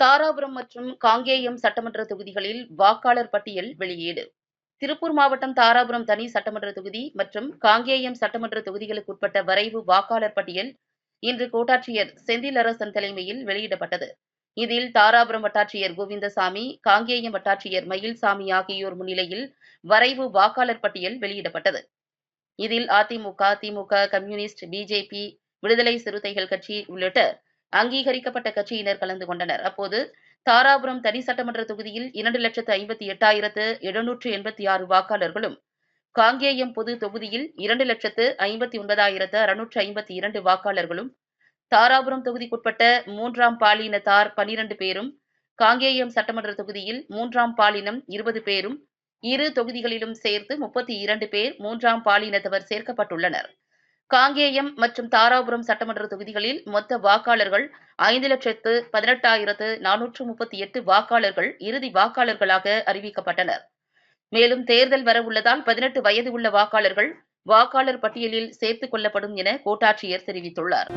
தாராபுரம் மற்றும் காங்கேயம் சட்டமன்ற தொகுதிகளில் வாக்காளர் பட்டியல் வெளியீடு. திருப்பூர் மாவட்டம் தாராபுரம் தனி சட்டமன்ற தொகுதி மற்றும் காங்கேயம் சட்டமன்ற தொகுதிகளுக்குட்பட்ட வரைவு வாக்காளர் பட்டியல் இன்று கோட்டாட்சியர் செந்திலரசன் தலைமையில் வெளியிடப்பட்டது. இதில் தாராபுரம் வட்டாட்சியர் கோவிந்தசாமி காங்கேயம் வட்டாட்சியர் மயில்சாமி ஆகியோர் முன்னிலையில் வரைவு வாக்காளர் பட்டியல் வெளியிடப்பட்டது. இதில் அதிமுக திமுக கம்யூனிஸ்ட் பிஜேபி விடுதலை சிறுத்தைகள் கட்சி உள்ளிட்ட அங்கீகரிக்கப்பட்ட கட்சியினர் கலந்து கொண்டனர். அப்போது தாராபுரம் தனி சட்டமன்ற தொகுதியில் இரண்டு லட்சத்து ஐம்பத்தி எட்டாயிரத்து எழுநூற்று எண்பத்தி ஆறு வாக்காளர்களும் காங்கேயம் பொது தொகுதியில் இரண்டு லட்சத்து ஐம்பத்தி ஒன்பதாயிரத்து அறுநூற்று ஐம்பத்தி இரண்டு வாக்காளர்களும் தாராபுரம் தொகுதிக்குட்பட்ட மூன்றாம் பாலினத்தார் பனிரண்டு பேரும் காங்கேயம் சட்டமன்ற தொகுதியில் மூன்றாம் பாலினம் இருபது பேரும் இரு தொகுதிகளிலும் சேர்த்து முப்பத்தி இரண்டு பேர் மூன்றாம் பாலினத்தவர் சேர்க்கப்பட்டுள்ளனர். காங்கேயம் மற்றும் தாராபுரம் சட்டமன்ற தொகுதிகளில் மொத்த வாக்காளர்கள் ஐந்து லட்சத்து பதினெட்டாயிரத்து நானூற்று முப்பத்தி எட்டு வாக்காளர்கள் இறுதி வாக்காளர்களாக அறிவிக்கப்பட்டனர். மேலும் தேர்தல் வரவுள்ளதால் பதினெட்டு வயது உள்ள வாக்காளர்கள் வாக்காளர் பட்டியலில் சேர்த்துக் கொள்ளப்படும் என கோட்டாட்சியர் தெரிவித்துள்ளார்.